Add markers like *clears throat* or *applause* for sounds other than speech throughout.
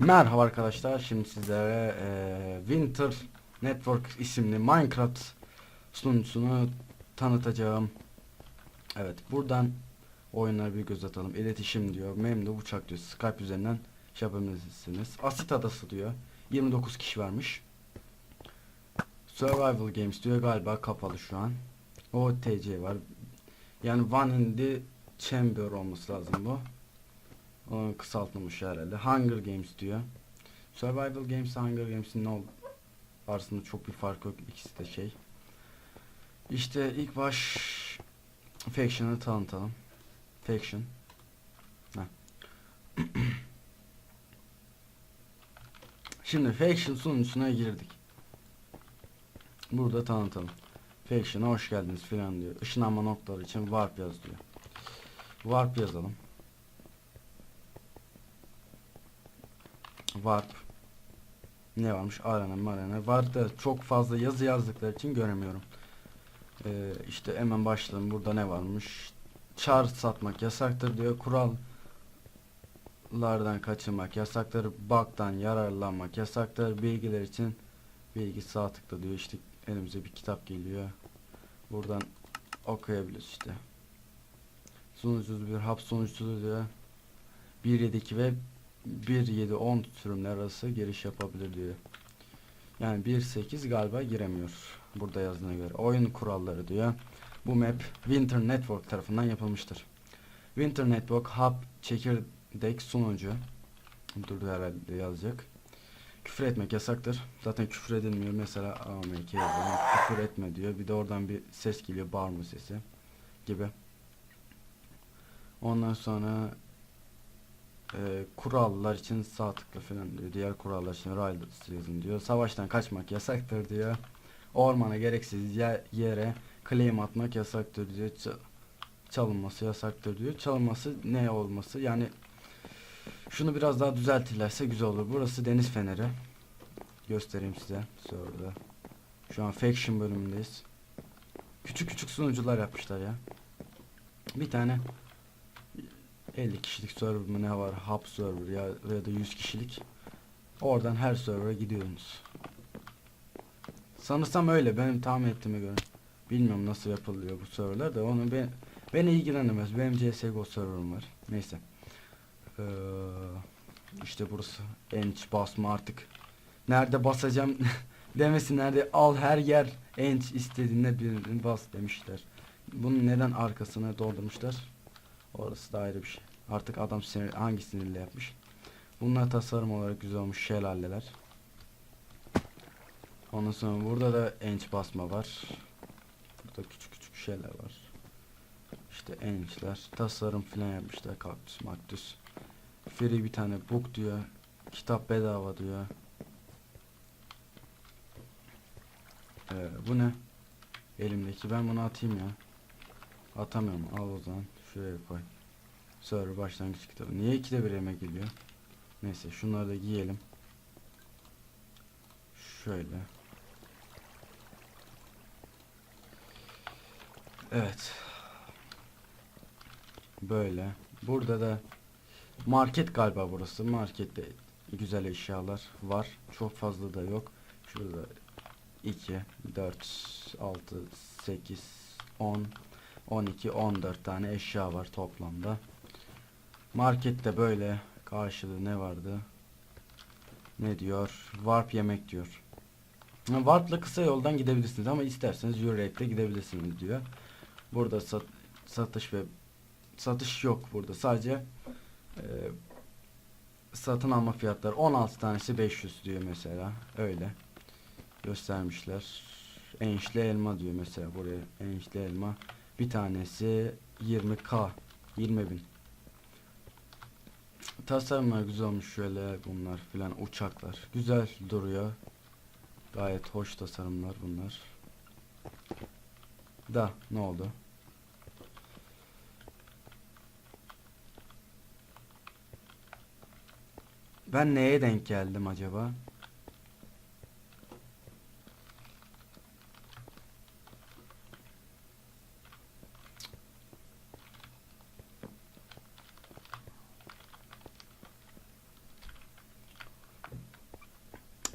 Merhaba arkadaşlar. Şimdi sizlere eee, Winter Network isimli Minecraft sunucusunu tanıtacağım. Evet, buradan oyunlara bir göz atalım. İletişim diyor. Memnun uçak diyor. Skype üzerinden şey yapabilirsiniz. Asit adası diyor. 29 kişi varmış. Survival Games diyor galiba kapalı şu an. O TC var. Yani One in the Chamber olması lazım bu. Kısaltılmış herhalde. Hunger Games diyor. Survival Games Hunger Games'in ne ol arasında çok bir fark yok. İkisi de şey. İşte ilk baş Faction'ı tanıtalım. Faction. *clears throat* Şimdi Faction sunucusuna girdik. Burada tanıtalım. Faction'a hoş geldiniz filan diyor. Işınlanma noktaları için warp yaz diyor. Warp yazalım. Warp ne varmış? Arena marana var da çok fazla yazı yazdıkları için göremiyorum. Ee, işte hemen başlayalım. Burada ne varmış? Çar satmak yasaktır diyor. Kurallardan kaçınmak yasaktır. Bug'dan yararlanmak yasaktır. Bilgiler için bilgi sağ tıkla diyor. İşte elimize bir kitap geliyor. Buradan okuyabiliriz işte. Sunucusuz bir hap sunucusu diyor. 1.7.2 ve 1.7.10 sürümler arası giriş yapabilir diyor. Yani 1.8 galiba giremiyor. Burada yazdığına göre. Oyun kuralları diyor. Bu map Winter Network tarafından yapılmıştır. Winter Network hub çekirdek sunucu. Dur herhalde yazacak. Küfür etmek yasaktır. Zaten küfür edilmiyor. Mesela AMK. Küfür etme diyor. Bir de oradan bir ses geliyor. Bağırma sesi gibi. Ondan sonra e, kurallar için sağ tıkla falan diyor. Diğer kurallar için Riders yazın diyor. Savaştan kaçmak yasaktır diyor. Ormana gereksiz ye- yere claim atmak yasaktır diyor. Ç- çalınması yasaktır diyor. Çalınması ne olması yani şunu biraz daha düzeltirlerse güzel olur. Burası deniz feneri. Göstereyim size. Şurada. Şu an faction bölümündeyiz. Küçük küçük sunucular yapmışlar ya. Bir tane 50 kişilik server mı ne var hub server ya, ya da 100 kişilik. Oradan her server'a gidiyorsunuz. Sanırsam öyle benim tahmin ettiğime göre. Bilmiyorum nasıl yapılıyor bu serverlar da onu ben beni ilgilenmez benim CSGO server'ım var. Neyse. Ee, işte burası enç basma artık. Nerede basacağım *laughs* demesin nerede al her yer enç istediğinde birini bas demişler. Bunun neden arkasına doldurmuşlar Orası da ayrı bir şey. Artık adam sinir, hangi sinirle yapmış. Bunlar tasarım olarak güzel olmuş şelaleler. Ondan sonra burada da enç basma var. Burada küçük küçük şeyler var. İşte ençler. Tasarım filan yapmışlar. Kaktüs maktüs. Free bir tane book diyor. Kitap bedava diyor. Ee, bu ne? Elimdeki. Ben bunu atayım ya. Atamıyorum. Al o zaman. Şuraya koy. Server başlangıç kitabı. Niye ikide bir yemek geliyor? Neyse şunları da giyelim. Şöyle. Evet. Böyle. Burada da market galiba burası. Markette güzel eşyalar var. Çok fazla da yok. Şurada 2, 4, 6, 8, 10, 12 14 tane eşya var toplamda. Markette böyle karşılığı ne vardı? Ne diyor? Warp yemek diyor. Warp'la kısa yoldan gidebilirsiniz ama isterseniz yürüyerek de gidebilirsiniz diyor. Burada sat, satış ve satış yok burada. Sadece e, satın alma fiyatları 16 tanesi 500 diyor mesela. Öyle göstermişler. Enişli elma diyor mesela buraya. Enişli elma bir tanesi 20k 20 bin. Tasarımlar güzel olmuş şöyle bunlar filan uçaklar. Güzel duruyor. Gayet hoş tasarımlar bunlar. Da ne oldu? Ben neye denk geldim acaba?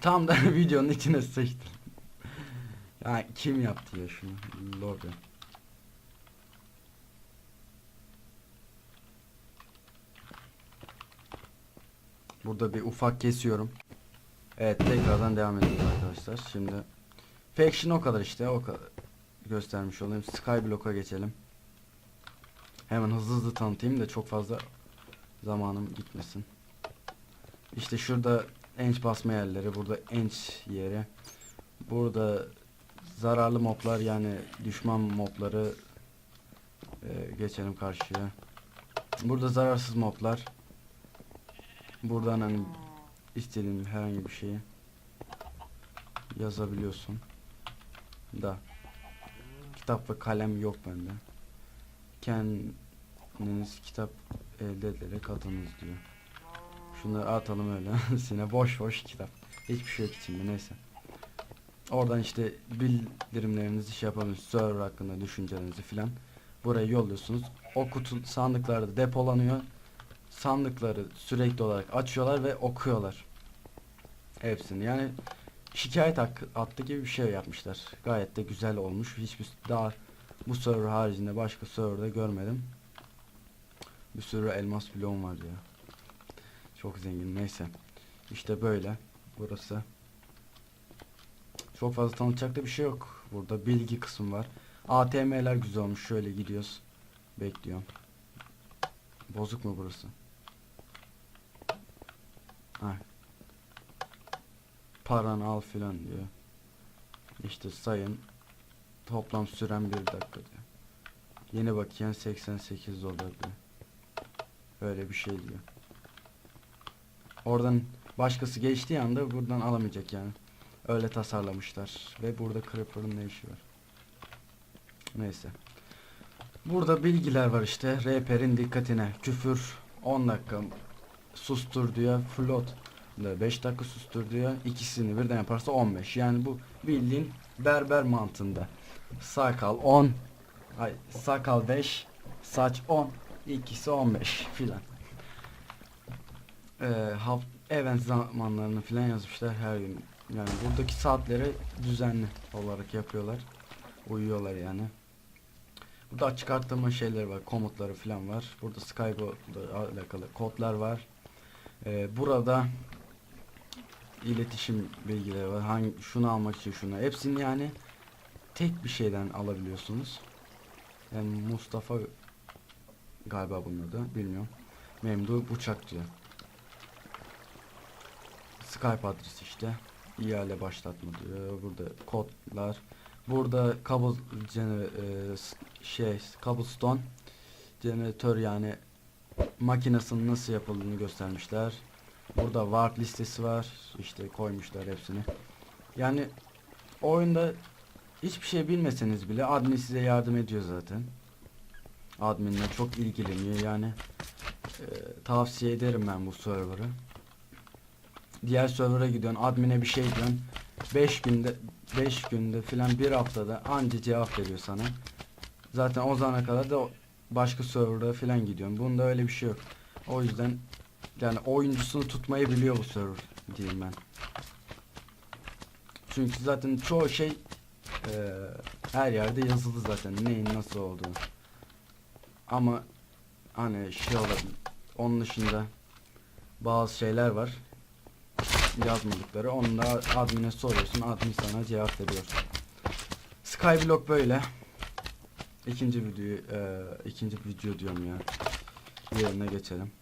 Tam da *laughs* videonun içine sıçtım. ya kim yaptı ya şunu? Lobby. Burada bir ufak kesiyorum. Evet tekrardan devam ediyoruz arkadaşlar. Şimdi Faction o kadar işte o kadar göstermiş olayım. Skyblock'a geçelim. Hemen hızlı hızlı tanıtayım da çok fazla zamanım gitmesin. İşte şurada enç basma yerleri, burada enç yeri. Burada zararlı moblar yani düşman mobları e, geçelim karşıya. Burada zararsız moblar. Buradan hani istediğin herhangi bir şeyi yazabiliyorsun. Da kitap ve kalem yok bende. Kendiniz kitap elde ederek atınız diyor. Şunları atalım öyle. *laughs* Sine boş boş kitap. Hiçbir şey yok içinde neyse. Oradan işte bildirimlerinizi şey yapabilirsiniz. Server hakkında düşüncelerinizi filan. Buraya yolluyorsunuz. O kutu sandıklarda depolanıyor. Sandıkları sürekli olarak açıyorlar ve okuyorlar. Hepsini yani şikayet hakkı attı gibi bir şey yapmışlar. Gayet de güzel olmuş. Hiçbir daha bu server haricinde başka serverda görmedim. Bir sürü elmas bloğum var ya. Çok zengin neyse. İşte böyle. Burası. Çok fazla tanıtacak da bir şey yok. Burada bilgi kısmı var. ATM'ler güzel olmuş. Şöyle gidiyoruz. Bekliyorum. Bozuk mu burası? Ha. Paranı al filan diyor. İşte sayın. Toplam süren bir dakika diyor. Yeni bakiyen 88 dolar diyor. Öyle bir şey diyor. Oradan başkası geçtiği anda buradan alamayacak yani. Öyle tasarlamışlar. Ve burada Creeper'ın ne işi var? Neyse. Burada bilgiler var işte. Rehberin dikkatine. Küfür 10 dakika sustur diyor. Float da 5 dakika sustur diyor. İkisini birden yaparsa 15. Yani bu bildiğin berber mantığında. Sakal 10 ay sakal 5 saç 10 ikisi 15 filan. Ee, haft event zamanlarını filan yazmışlar her gün. Yani buradaki saatleri düzenli olarak yapıyorlar. Uyuyorlar yani. Burada açık arttırma şeyleri var, komutları falan var. Burada Skype'la alakalı kodlar var. Ee, burada iletişim bilgileri var. Hangi şunu almak için şunu. Hepsini yani tek bir şeyden alabiliyorsunuz. Yani Mustafa galiba bunun adı, bilmiyorum. Memdu uçak diyor. Skype adresi işte. İhale başlatma diyor. Burada kodlar. Burada kabul e, şey cobblestone jeneratör yani makinesinin nasıl yapıldığını göstermişler. Burada ward listesi var. İşte koymuşlar hepsini. Yani oyunda hiçbir şey bilmeseniz bile admin size yardım ediyor zaten. Adminle çok ilgileniyor yani. e, tavsiye ederim ben bu server'ı. Diğer server'a gidiyorsun, admin'e bir şey diyorsun. 5 günde 5 günde filan bir haftada anca cevap veriyor sana. Zaten o zamana kadar da başka server'a filan gidiyorsun. Bunda öyle bir şey yok. O yüzden yani oyuncusunu tutmayı biliyor bu server diyeyim ben. Çünkü zaten çoğu şey eee, her yerde yazılı zaten neyin nasıl olduğu. Ama hani şey olabilir. Onun dışında bazı şeyler var yazmadıkları. Onu da admin'e soruyorsun. Admin sana cevap veriyor. Skyblock böyle. İkinci videoyu eee, ikinci video diyorum ya. Yerine geçelim.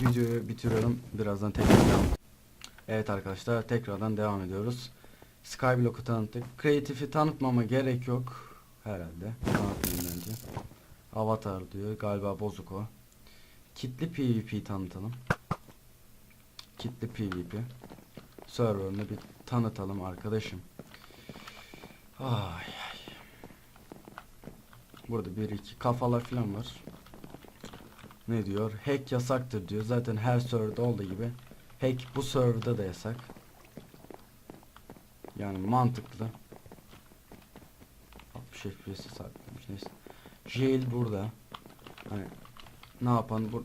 Videoyu bitiriyorum. Birazdan tekrar. Evet arkadaşlar tekrardan devam ediyoruz. Skyblock'u tanıttık. Creative'i tanıtmama gerek yok. Herhalde. Tanıtmayayım bence. Avatar diyor. Galiba bozuk o. Kitli PvP tanıtalım. Kitli PvP. Server'ını bir tanıtalım arkadaşım. Ay ay. Burada bir iki kafalar falan var. Ne diyor? Hack yasaktır diyor. Zaten her serverda olduğu gibi hack bu serverda da yasak. Yani mantıklı. 60 FPS'i sabitlemiş neyse. Jail burada. Hani ne yapan bu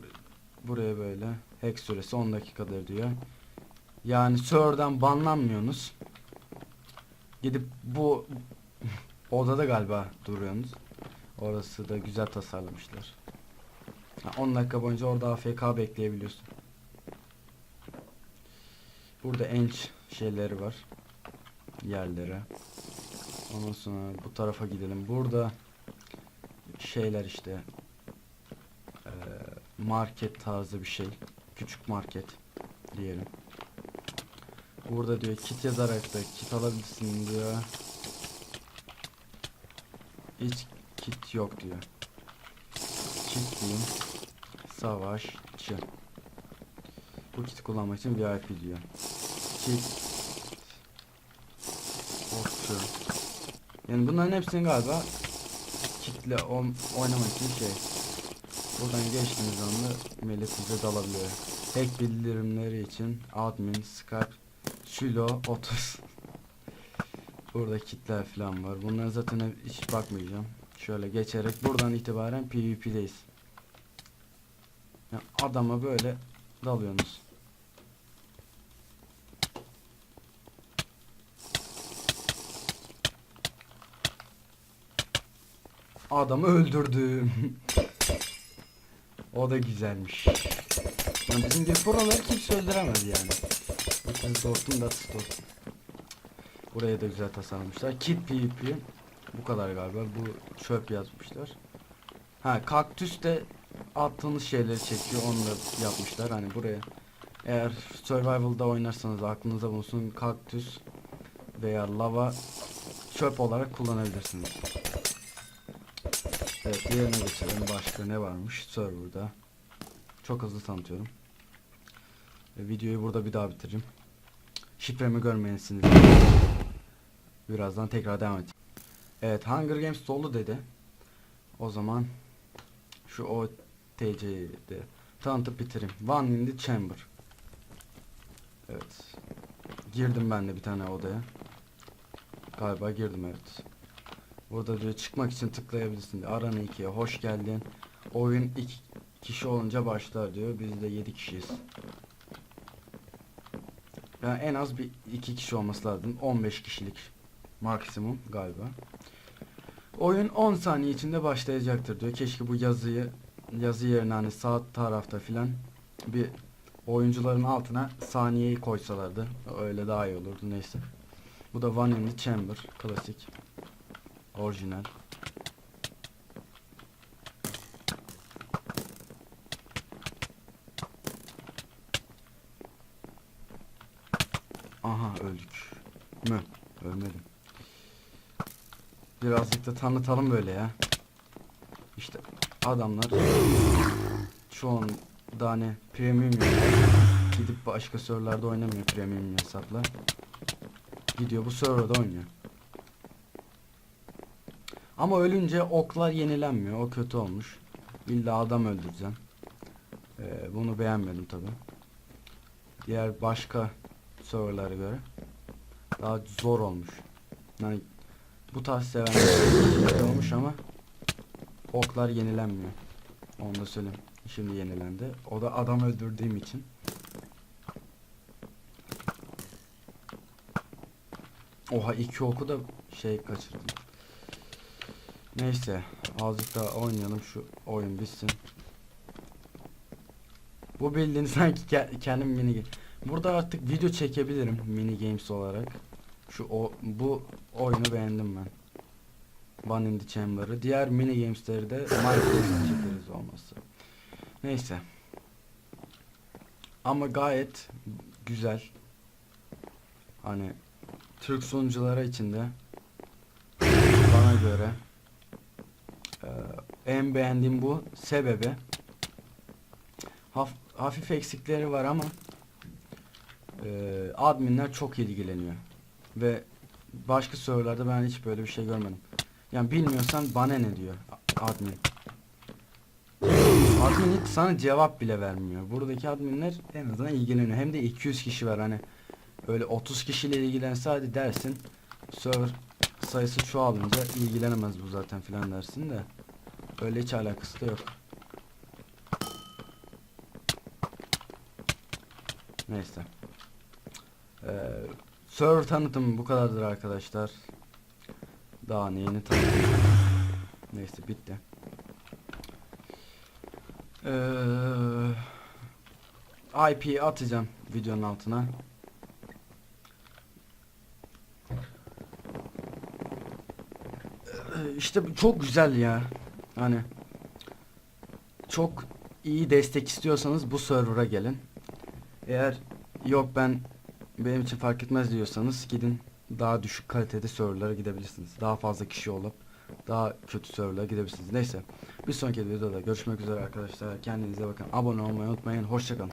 buraya böyle hack süresi 10 dakikadır diyor. Yani server'dan banlanmıyorsunuz. Gidip bu *laughs* odada galiba duruyorsunuz. Orası da güzel tasarlamışlar. Ha, 10 dakika boyunca orada AFK bekleyebiliyorsun. Burada enç şeyleri var. Yerlere. Ondan sonra bu tarafa gidelim. Burada şeyler işte market tarzı bir şey. Küçük market diyelim. Burada diyor kit yazarak da kit alabilirsin diyor. Hiç kit yok diyor. Kit diyeyim. Savaşçı. Bu kiti kullanmak için VIP diyor. Kit. Okçu. Yani bunların hepsini galiba kitle oynamak için şey. Buradan geçtiğimiz anda millet bize dalabiliyor. Hack bildirimleri için admin, Skype, Sülo 30. *laughs* Burada kitler falan var. Bunlara zaten hiç bakmayacağım. Şöyle geçerek buradan itibaren PvP'deyiz. Yani adama böyle dalıyorsunuz. Adamı öldürdüm. *laughs* o da güzelmiş. Yani bizim gibi proları kimse öldüremez yani. Bakın dostum da dostum. Buraya da güzel tasarlamışlar. Kit PvP. Bu kadar galiba. Bu çöp yazmışlar. Ha kaktüs de attığınız şeyleri çekiyor. Onu da yapmışlar. Hani buraya eğer survival'da oynarsanız aklınıza bulunsun kaktüs veya lava çöp olarak kullanabilirsiniz. Evet diğerine geçelim. Başka ne varmış serverda? Çok hızlı tanıtıyorum. Ve videoyu burada bir daha bitireyim. Şifremi görmeyin sinirlendim. Birazdan tekrar devam edeceğim. Evet Hunger Games dolu dedi. O zaman şu OTC'yi de tanıtıp bitireyim. One in the chamber. Evet. Girdim ben de bir tane odaya. Galiba girdim evet. Burada diyor çıkmak için tıklayabilirsin. Arana 2'ye hoş geldin. Oyun 2 kişi olunca başlar diyor. Biz de 7 kişiyiz. Yani en az bir iki kişi olması lazım. 15 kişilik maksimum galiba. Oyun 10 saniye içinde başlayacaktır diyor. Keşke bu yazıyı yazı yerine hani sağ tarafta filan bir oyuncuların altına saniyeyi koysalardı. Öyle daha iyi olurdu neyse. Bu da One in the Chamber klasik. Orijinal. Aha öldük. Mü? Ölmedim. Birazcık da tanıtalım böyle ya. İşte adamlar çoğun da hani premium. Gidip başka serverlarda oynamıyor premium hesapla. Gidiyor bu serverda oynuyor. Ama ölünce oklar yenilenmiyor. O kötü olmuş. İlla adam öldüreceğim. Ee, bunu beğenmedim tabi. Diğer başka serverlara göre daha zor olmuş. Yani bu tarz sevenler *laughs* olmuş ama oklar yenilenmiyor. Onu da söyleyeyim. Şimdi yenilendi. O da adam öldürdüğüm için. Oha iki oku da şey kaçırdım. Neyse azıcık daha oynayalım şu oyun bitsin. Bu bildiğin *laughs* sanki ke- kendim mini. Burada artık video çekebilirim mini games olarak. Şu o bu oyunu beğendim ben. One in the Chamber'ı. Diğer mini games'leri de Minecraft'ta *laughs* çekeriz olması. Neyse. Ama gayet güzel. Hani Türk sunuculara içinde bana göre en beğendiğim bu sebebi haf- hafif eksikleri var ama e, adminler çok ilgileniyor ve başka serverlarda ben hiç böyle bir şey görmedim. Yani bilmiyorsan bana ne diyor admin. Admin hiç sana cevap bile vermiyor. Buradaki adminler en azından ilgileniyor. Hem de 200 kişi var hani öyle 30 kişiyle ilgilense hadi dersin server sayısı çoğalınca ilgilenemez bu zaten filan dersin de öyle hiç alakası da yok. Neyse. Ee, server tanıtım bu kadardır arkadaşlar. Daha neyini tanıtım. Neyse bitti. Ee, IP atacağım videonun altına. Ee, işte çok güzel ya. Hani çok iyi destek istiyorsanız bu server'a gelin. Eğer yok ben benim için fark etmez diyorsanız gidin daha düşük kalitede serverlara gidebilirsiniz. Daha fazla kişi olup daha kötü serverlara gidebilirsiniz. Neyse bir sonraki videoda görüşmek üzere arkadaşlar. Kendinize bakın. Abone olmayı unutmayın. Hoşçakalın.